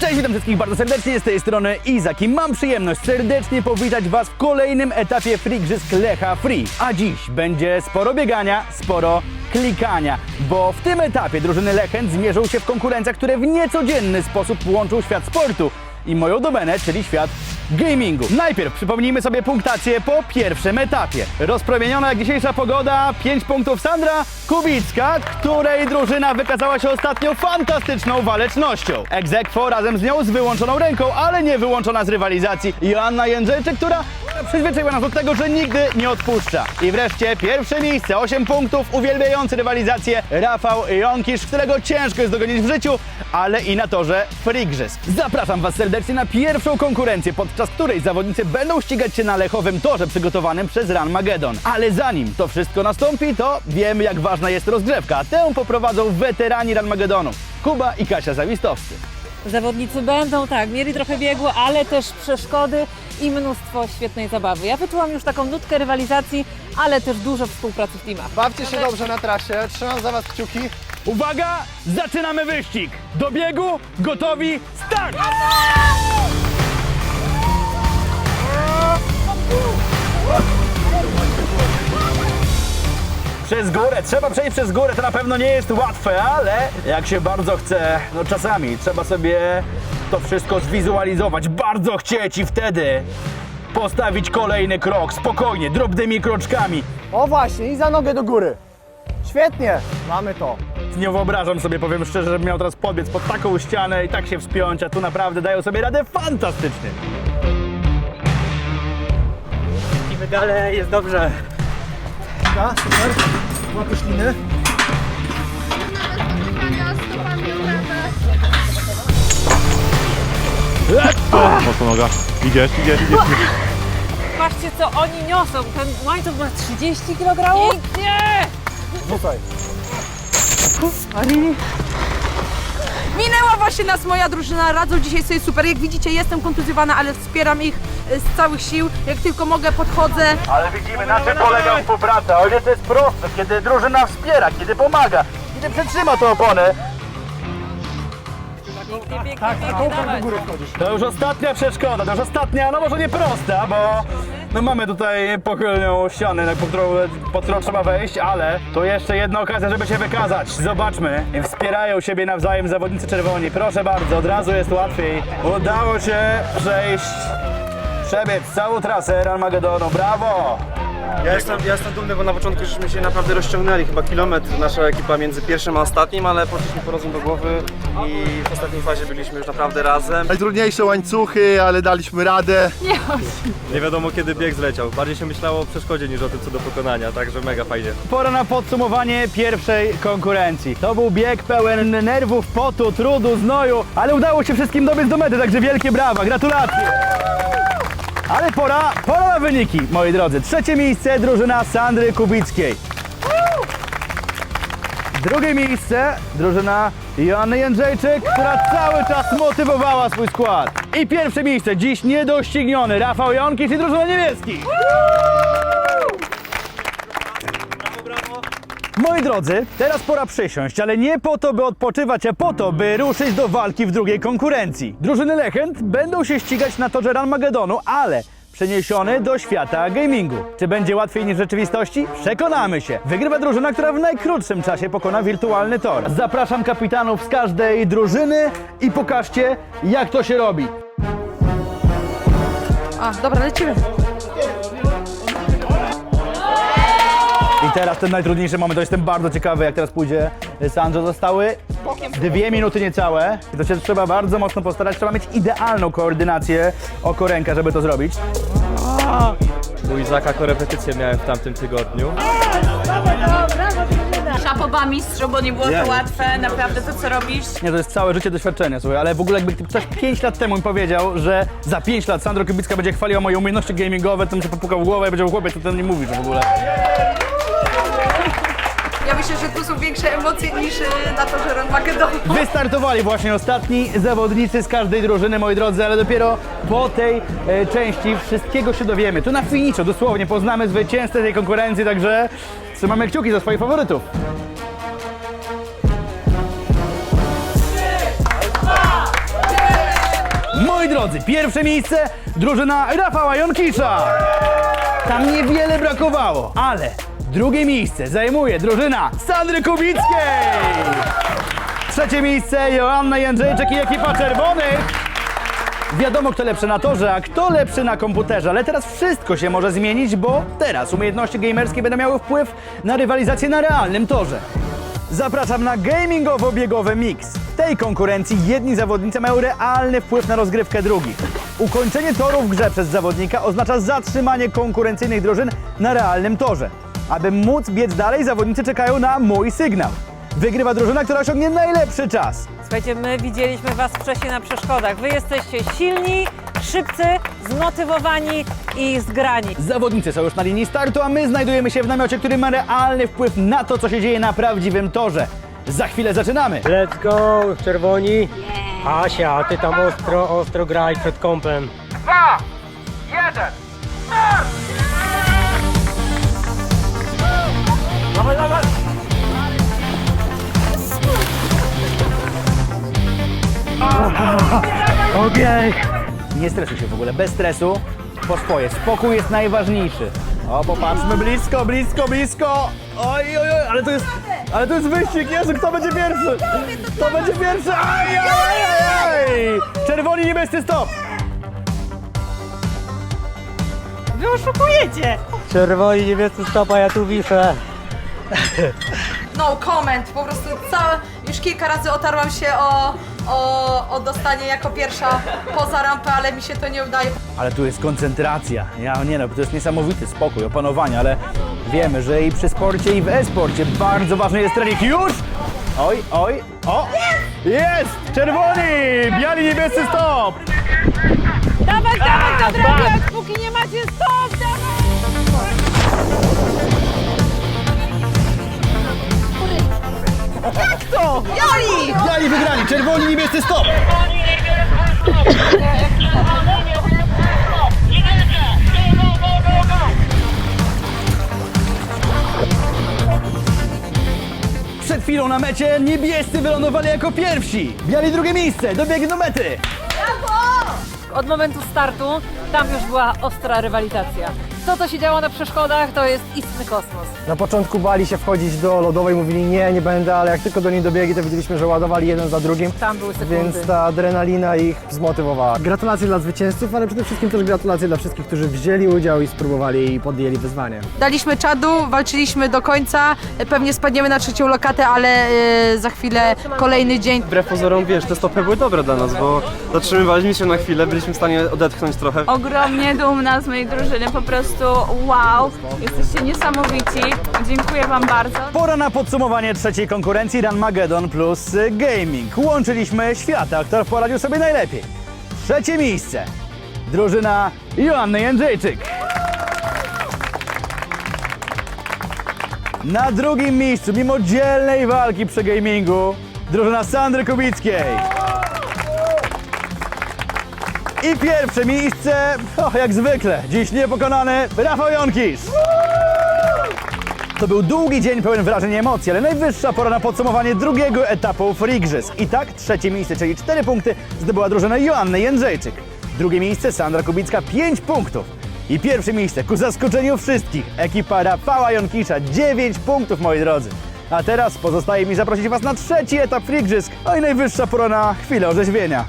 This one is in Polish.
Cześć, witam wszystkich bardzo serdecznie, z tej strony Izak i mam przyjemność serdecznie powitać Was w kolejnym etapie Frigrzysk Lecha Free. A dziś będzie sporo biegania, sporo klikania, bo w tym etapie drużyny Lechent zmierzą się w konkurencjach, które w niecodzienny sposób łączą świat sportu i moją domenę, czyli świat gamingu. Najpierw przypomnijmy sobie punktację po pierwszym etapie. Rozpromieniona jak dzisiejsza pogoda, 5 punktów Sandra Kubicka, której drużyna wykazała się ostatnio fantastyczną walecznością. Egzekwo razem z nią z wyłączoną ręką, ale nie wyłączona z rywalizacji Joanna Jędrzejczyk, która przyzwyczaiła nas do tego, że nigdy nie odpuszcza. I wreszcie pierwsze miejsce, 8 punktów, uwielbiający rywalizację Rafał Jąkisz, którego ciężko jest dogonić w życiu, ale i na torze Frigrzysk. Zapraszam Was serdecznie na pierwszą konkurencję, podczas której zawodnicy będą ścigać się na lechowym torze przygotowanym przez Run Magedon. Ale zanim to wszystko nastąpi, to wiemy jak ważna jest rozgrzewka, tę poprowadzą weterani Run Magedonu, Kuba i Kasia Zawistowscy. Zawodnicy będą tak, mieli trochę biegu, ale też przeszkody i mnóstwo świetnej zabawy. Ja wyczułam już taką nutkę rywalizacji, ale też dużo współpracy w teamach. Bawcie się dobrze na trasie, trzymam za Was kciuki. Uwaga, zaczynamy wyścig! Do biegu, gotowi, start! Przez górę, trzeba przejść przez górę, to na pewno nie jest łatwe, ale jak się bardzo chce, no czasami trzeba sobie to wszystko zwizualizować, bardzo chcieć i wtedy postawić kolejny krok, spokojnie, drobnymi kroczkami. O właśnie, i za nogę do góry. Świetnie, mamy to. Nie wyobrażam sobie, powiem szczerze, żebym miał teraz podbiec pod taką ścianę i tak się wspiąć, a tu naprawdę dają sobie radę fantastycznie. I wydale jest dobrze. Ja, super. Łapiesz liny. Mocno noga. Idziesz, idziesz, idziesz. Patrzcie co oni niosą, ten łańcuch ma 30 kg. Pięknie! Rzucaj. Minęła właśnie nas moja drużyna, radzą dzisiaj sobie super. Jak widzicie, jestem kontuzjowana, ale wspieram ich e, z całych sił. Jak tylko mogę, podchodzę. Ale widzimy, na czym polega współpraca. O ile to jest proste, kiedy drużyna wspiera, kiedy pomaga, kiedy przetrzyma tę oponę. Pięknie, pięknie, Tak, góry wchodzisz. To już ostatnia przeszkoda, to już ostatnia, no może nie prosta, bo no mamy tutaj pochylną ścianę, po którą, pod którą trzeba wejść, ale to jeszcze jedna okazja, żeby się wykazać. Zobaczmy, wspierają siebie nawzajem zawodnicy czerwoni. Proszę bardzo, od razu jest łatwiej. Udało się przejść, przebiec całą trasę Armagedonu. Brawo! Ja jestem, ja jestem dumny, bo na początku żeśmy się naprawdę rozciągnęli, chyba kilometr nasza ekipa między pierwszym a ostatnim, ale poszliśmy po rozum do głowy i w ostatniej fazie byliśmy już naprawdę razem. Najtrudniejsze łańcuchy, ale daliśmy radę. Nie wiadomo kiedy bieg zleciał. Bardziej się myślało o przeszkodzie niż o tym co do pokonania, także mega fajnie. Pora na podsumowanie pierwszej konkurencji. To był bieg pełen nerwów, potu, trudu, znoju, ale udało się wszystkim dobiec do mety, także wielkie brawa, gratulacje! Ale pora, pora na wyniki, moi drodzy. Trzecie miejsce drużyna Sandry Kubickiej. Drugie miejsce drużyna Joanny Jędrzejczyk, która cały czas motywowała swój skład. I pierwsze miejsce dziś niedościgniony Rafał Jonkisz i drużyna niebieskich. Moi drodzy, teraz pora przysiąść, ale nie po to, by odpoczywać, a po to, by ruszyć do walki w drugiej konkurencji. Drużyny Lechent będą się ścigać na torze Ranmagedonu, ale przeniesiony do świata gamingu. Czy będzie łatwiej niż w rzeczywistości? Przekonamy się. Wygrywa drużyna, która w najkrótszym czasie pokona wirtualny tor. Zapraszam kapitanów z każdej drużyny i pokażcie, jak to się robi. A, dobra, lecimy. Teraz ten najtrudniejszy moment, to jestem bardzo ciekawy, jak teraz pójdzie Sandro. Zostały dwie minuty niecałe. I to się trzeba bardzo mocno postarać, trzeba mieć idealną koordynację oko ręka, żeby to zrobić. U Izaka korepetycję miałem w tamtym tygodniu. Szapoba mistrzu, bo nie było to łatwe, naprawdę to co robisz. Nie, to jest całe życie doświadczenia, słuchaj, ale w ogóle jakby ktoś 5 lat temu mi powiedział, że za 5 lat Sandro Kubicka będzie chwaliła moje umiejętności gamingowe, to mi się popukał w głowę i powiedział, chłopiec, to ten nie mówisz w ogóle. Ja myślę, że tu są większe emocje niż e, na to, że Magedon. Wystartowali właśnie ostatni zawodnicy z każdej drużyny, moi drodzy, ale dopiero po tej e, części wszystkiego się dowiemy. Tu na finiczo, dosłownie, poznamy zwycięzcę tej konkurencji, także trzymamy kciuki za swoich faworytów. Jeden. drodzy, pierwsze miejsce drużyna Rafała Jonkisza. Tam niewiele brakowało, ale drugie miejsce zajmuje drużyna Sandry Kubickiej. Trzecie miejsce Joanna Jędrzejczyk i ekipa czerwonych. Wiadomo, kto lepszy na torze, a kto lepszy na komputerze, ale teraz wszystko się może zmienić, bo teraz umiejętności gamerskie będą miały wpływ na rywalizację na realnym torze. Zapraszam na gamingowo-biegowy mix. W tej konkurencji jedni zawodnicy mają realny wpływ na rozgrywkę drugich. Ukończenie toru w grze przez zawodnika oznacza zatrzymanie konkurencyjnych drużyn na realnym torze. Aby móc biec dalej, zawodnicy czekają na mój sygnał. Wygrywa drużyna, która osiągnie najlepszy czas. Słuchajcie, my widzieliśmy Was wcześniej na przeszkodach. Wy jesteście silni, szybcy, zmotywowani i zgrani. Zawodnicy są już na linii startu, a my znajdujemy się w namiocie, który ma realny wpływ na to, co się dzieje na prawdziwym torze. Za chwilę zaczynamy. Let's go, czerwoni. Asia, ty tam ostro, ostro graj przed kąpem. Ogień! Nie stresuj się w ogóle, bez stresu, po swoje. Spokój jest najważniejszy. O, popatrzmy blisko, blisko, blisko. Oj, oj, oj, ale to jest, ale to jest wyścig, Jezu, kto będzie pierwszy? Kto będzie pierwszy? Aj, aj, aj, aj. Czerwoni, niebiescy, stop. Wy oszukujecie! Czerwoni, niebiescy stopa, ja tu wiszę. No comment, po prostu całe, już kilka razy otarłam się o, o, o dostanie jako pierwsza poza rampę, ale mi się to nie udaje. Ale tu jest koncentracja. Ja nie no, to jest niesamowity spokój, opanowanie, ale wiemy, że i przy sporcie, i w e-sporcie bardzo ważny jest trening. Już! Oj, oj, o! Jest! Czerwoni! Biali, niebiescy, stop! Dawać, dawać do drewniak, póki nie macie stop, dawać! Biali! Biali wygrali, czerwoni, niebiescy, stop! Chwilą na mecie niebiescy wylądowali jako pierwsi. Biali drugie miejsce, dobiegli do mety. Od momentu startu tam już była ostra rywalizacja. To, co się działo na przeszkodach, to jest istny kosmos. Na początku bali się wchodzić do lodowej, mówili nie, nie będę, ale jak tylko do niej dobiegli, to widzieliśmy, że ładowali jeden za drugim. Tam były sekundy. Więc ta adrenalina ich zmotywowała. Gratulacje dla zwycięzców, ale przede wszystkim też gratulacje dla wszystkich, którzy wzięli udział i spróbowali i podjęli wyzwanie. Daliśmy czadu, walczyliśmy do końca, pewnie spadniemy na trzecią lokatę, ale e, za chwilę kolejny dzień. Wbrew pozorom, wiesz, te stopy były dobre dla nas, bo zatrzymywaliśmy się na chwilę, byliśmy w stanie odetchnąć trochę. Ogromnie dumna z mojej drużyny, po prostu wow, jesteście niesamowici. Dziękuję Wam bardzo. Pora na podsumowanie trzeciej konkurencji Ranmagedon plus y, Gaming. Łączyliśmy świata, kto poradził sobie najlepiej. Trzecie miejsce. Drużyna Joanny Jędrzejczyk. Na drugim miejscu, mimo dzielnej walki przy gamingu, drużyna Sandry Kubickiej. I pierwsze miejsce, jak zwykle, dziś niepokonany Rafał Jonkisz. To był długi dzień pełen wrażeń i emocji, ale najwyższa pora na podsumowanie drugiego etapu Frigrzysk. I tak trzecie miejsce, czyli cztery punkty, zdobyła drużyna Joanny Jędrzejczyk. Drugie miejsce Sandra Kubicka 5 punktów. I pierwsze miejsce ku zaskoczeniu wszystkich ekipa Rafała Jonkisza 9 punktów moi drodzy. A teraz pozostaje mi zaprosić Was na trzeci etap Frigrzysk, no i najwyższa pora na chwilę orzeźwienia.